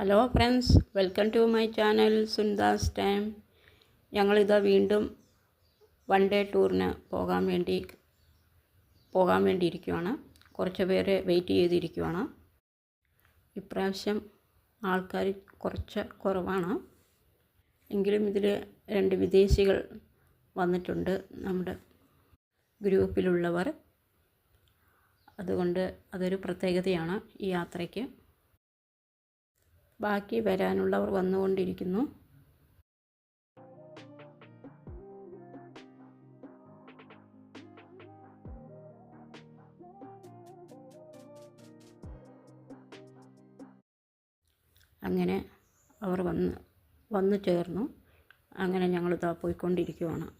Hello friends welcome to my channel Sundas time ഞങ്ങളിതാ വീണ്ടും one day ടൂറിന് പോകാൻ വേണ്ടി പോകാൻ വേണ്ടി ഇരിക്കുവാണ് കുറച്ച് പേര് വെയിറ്റ് ചെയ്തിരിക്കുവാണ്. ഇപ്രാവശ്യം ആൾക്കാർ കുറച്ച് കുറവാണ്. എങ്കിലും ഇതിൽ രണ്ട് വിദേശികൾ വന്നിട്ടുണ്ട് നമ്മുടെ ഗ്രൂപ്പിലുള്ളവർ. അതുകൊണ്ട് അതൊരു പ്രത്യേകതയാണ് ഈ യാത്രയ്ക്ക്. ബാക്കി വരാനുള്ളവർ വന്നുകൊണ്ടിരിക്കുന്നു. അങ്ങനെ അവർ വന്ന് വന്നു ചേർന്നു. അങ്ങനെ ഞങ്ങളിതാ പോയിക്കൊണ്ടിരിക്കുവാണ്.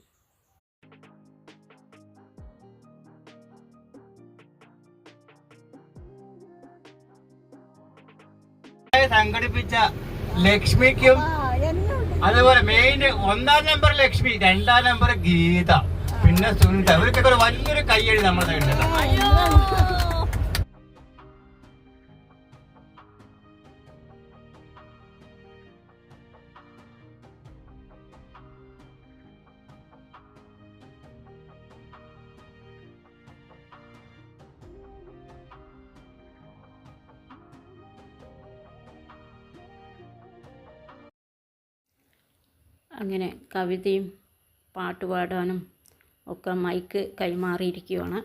സംഘടിപ്പിച്ച ലക്ഷ്മിക്കും അതേപോലെ മെയിൻ ഒന്നാം നമ്പർ ലക്ഷ്മി രണ്ടാം നമ്പർ ഗീത പിന്നെ സുനിത. ഇവർക്കൊക്കെ ഒരു വലിയൊരു കയ്യടി നമ്മുടെ സൈഡിൽ അങ്ങനെ കവിതയും പാട്ട് പാടാനും ഒക്കെ മൈക്ക് കൈമാറിയിരിക്കുകയാണ്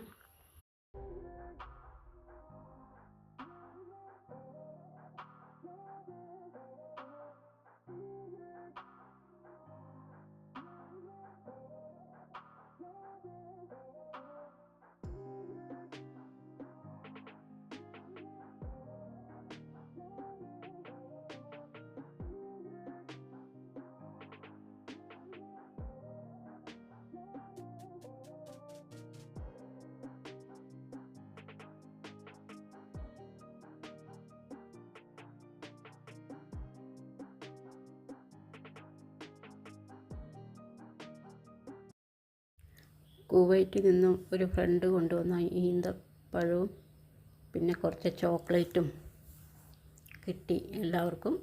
കുവൈറ്റിൽ നിന്നും ഒരു ഫ്രണ്ട് കൊണ്ടുവന്ന ഈന്തപ്പഴവും പിന്നെ കുറച്ച് ചോക്ലേറ്റും കിട്ടി എല്ലാവർക്കും.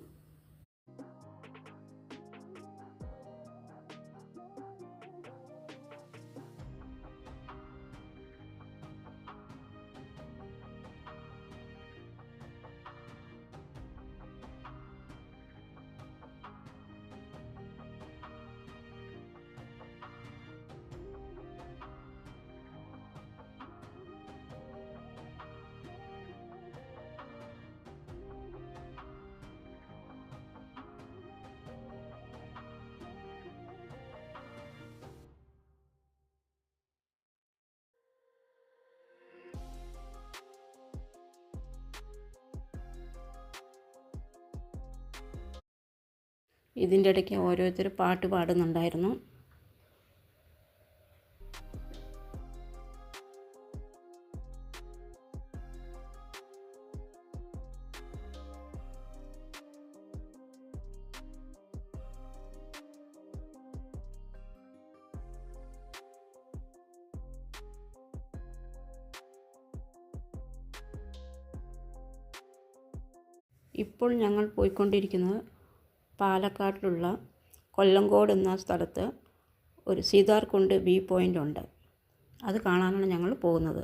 ഇതിന്റെ ഇടയ്ക്ക് ഓരോരുത്തർ പാട്ട് പാടുന്നുണ്ടായിരുന്നു. ഇപ്പോൾ ഞങ്ങൾ പോയിക്കൊണ്ടിരിക്കുന്നത് പാലക്കാട്ടിലുള്ള കൊല്ലങ്കോട് എന്ന സ്ഥലത്ത് ഒരു സീതാർകുണ്ട് വ്യൂ പോയിന്റ് ഉണ്ട്. അത് കാണാനാണ് ഞങ്ങൾ പോകുന്നത്.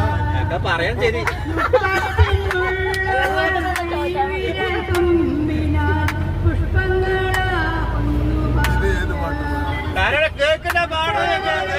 പറയാൻ ശരി കേൾക്കുന്ന പാടുകളൊക്കെ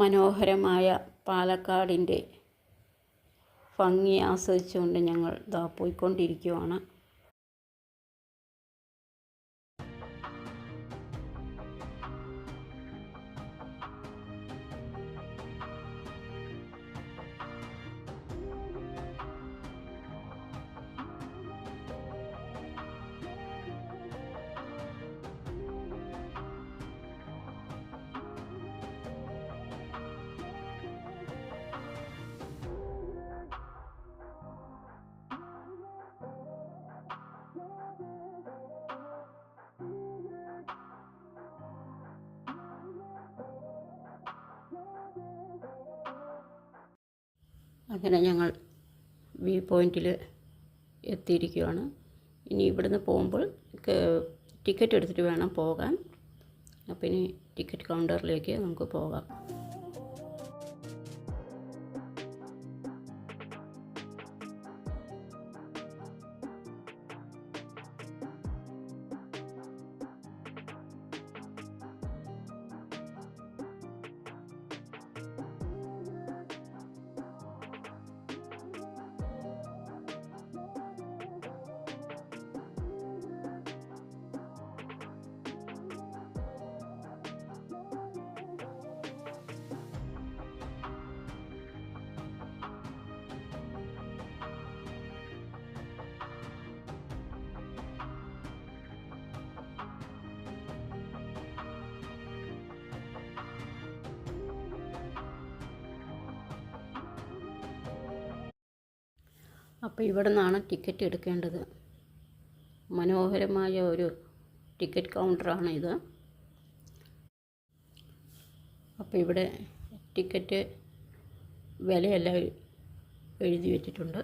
മനോഹരമായ പാലക്കാടിന്റെ ഭംഗി ആസ്വദിച്ചുകൊണ്ട് ഞങ്ങൾ ദാ പോയിക്കൊണ്ടിരിക്കുവാണ്. അങ്ങനെ ഞങ്ങൾ വ്യൂ പോയിന്റിൽ എത്തിയിരിക്കുകയാണ് ഇനി ഇവിടുന്ന് പോകുമ്പോൾ ടിക്കറ്റ് എടുത്തിട്ട് വേണം പോകാൻ. അപ്പം ഇനി ടിക്കറ്റ് കൗണ്ടറിലേക്ക് നമുക്ക് പോകാം. അപ്പോൾ ഇവിടെ നിന്നാണ് ടിക്കറ്റ് എടുക്കേണ്ടത്. മനോഹരമായ ഒരു ടിക്കറ്റ് കൗണ്ടറാണ് ഇത്. അപ്പോൾ ഇവിടെ ടിക്കറ്റ് വിലയെല്ലാം എഴുതി വെച്ചിട്ടുണ്ട്.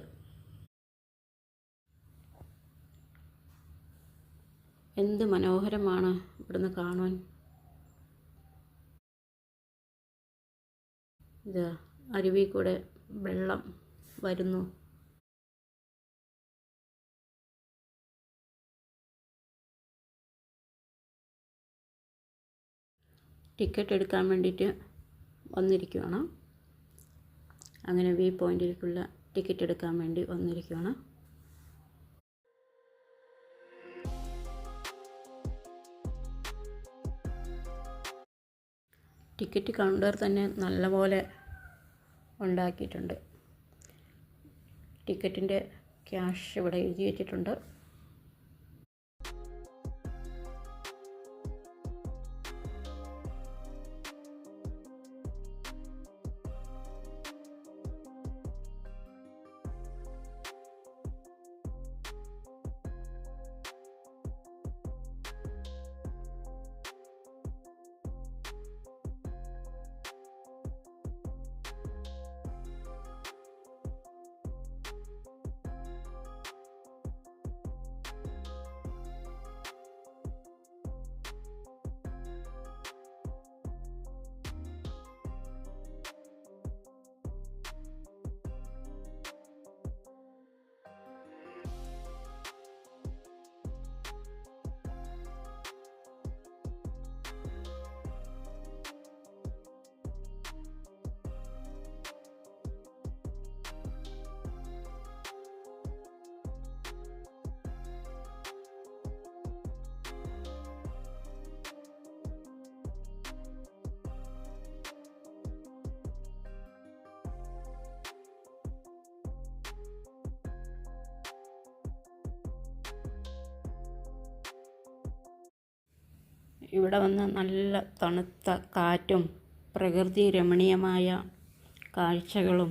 എന്ത് മനോഹരമാണ് ഇവിടുന്ന് കാണാൻ. ഇത് അരുവി കൂടെ വെള്ളം വരുന്നു. ടിക്കറ്റ് എടുക്കാൻ വേണ്ടിയിട്ട് വന്നിരിക്കുകയാണ് അങ്ങനെ വി പോയിന്റിലേക്കുള്ള ടിക്കറ്റ് എടുക്കാൻ വേണ്ടി വന്നിരിക്കുകയാണ് ടിക്കറ്റ് കൗണ്ടർ തന്നെ നല്ലപോലെ ഉണ്ടാക്കിയിട്ടുണ്ട്. ടിക്കറ്റിന്റെ ക്യാഷ് ഇവിടെ എഴുതി വെച്ചിട്ടുണ്ട്. ഇവിടെ വന്ന് നല്ല തണുത്ത കാറ്റും പ്രകൃതി രമണീയമായ കാഴ്ചകളും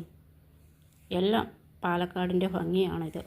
എല്ലാം പാലക്കാടിന്റെ ഭംഗിയാണിത്.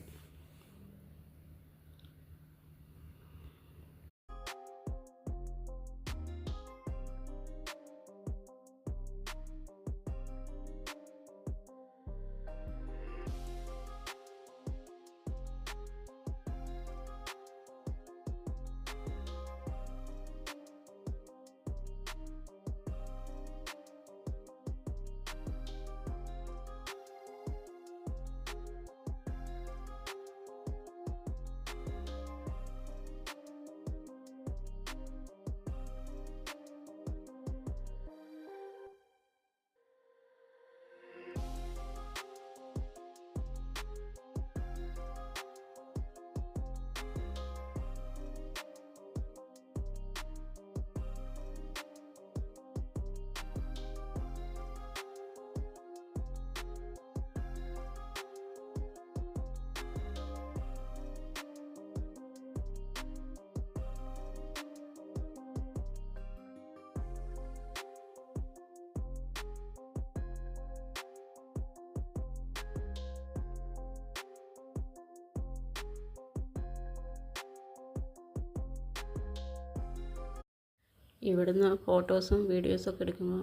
ഇവിടുന്ന് ഫോട്ടോസും വീഡിയോസൊക്കെ എടുക്കുമ്പോൾ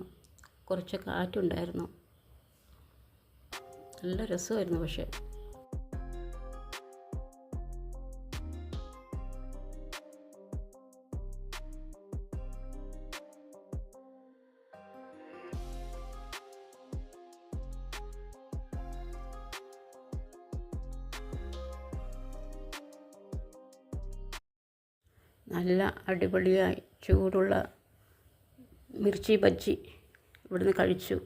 കുറച്ച് കാറ്റുണ്ടായിരുന്നു. നല്ല രസമായിരുന്നു പക്ഷേ. നല്ല അടിപൊളിയായി. ചൂടുള്ള മിർച്ചി ബജ്ജി ഇവിടുന്ന് കഴിച്ചു.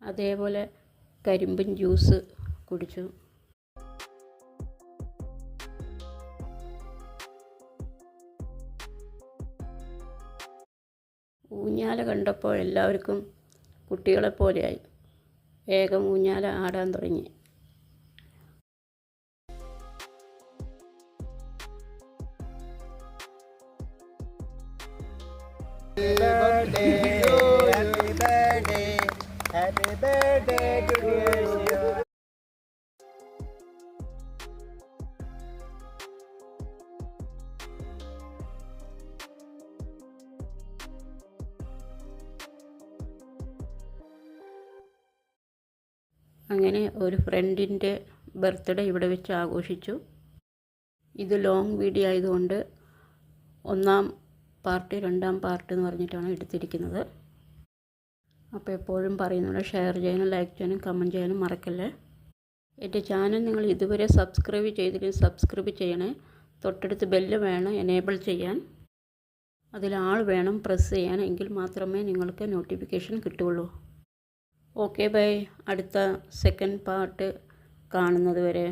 അതേപോലെ കരിമ്പിൻ ജ്യൂസ് കുടിച്ചു. ഊഞ്ഞാല കണ്ടപ്പോൾ എല്ലാവർക്കും കുട്ടികളെപ്പോലെയായി. വേഗം ഊഞ്ഞാല ആടാൻ തുടങ്ങി. അങ്ങനെ ഒരു ഫ്രണ്ടിന്റെ ബർത്ത്ഡേ ഇവിടെ വെച്ച് ആഘോഷിച്ചു. ഇത് ലോങ് വീഡിയോ ആയതുകൊണ്ട് ഒന്നാം പാർട്ട് രണ്ടാം പാർട്ട് എന്ന് പറഞ്ഞിട്ടാണ് എടുത്തിരിക്കുന്നത്. അപ്പോൾ എപ്പോഴും പറയുന്നത് ഷെയർ ചെയ്യാനും ലൈക്ക് ചെയ്യാനും കമന്റ് ചെയ്യാനും മറക്കല്ലേ? എന്റെ ചാനൽ നിങ്ങൾ ഇതുവരെ സബ്സ്ക്രൈബ് ചെയ്തില്ലെങ്കിൽ സബ്സ്ക്രൈബ് ചെയ്യണേ. തൊട്ടടുത്ത് ബെല്ല് വേണം എനേബിൾ ചെയ്യാൻ. അതിൽ ആൾ വേണം പ്രസ് ചെയ്യാൻ. എങ്കിൽ മാത്രമേ നിങ്ങൾക്ക് നോട്ടിഫിക്കേഷൻ കിട്ടുള്ളൂ ഓക്കെ ബൈ അടുത്ത സെക്കൻഡ് പാർട്ട് കാണുന്നത് വരെ.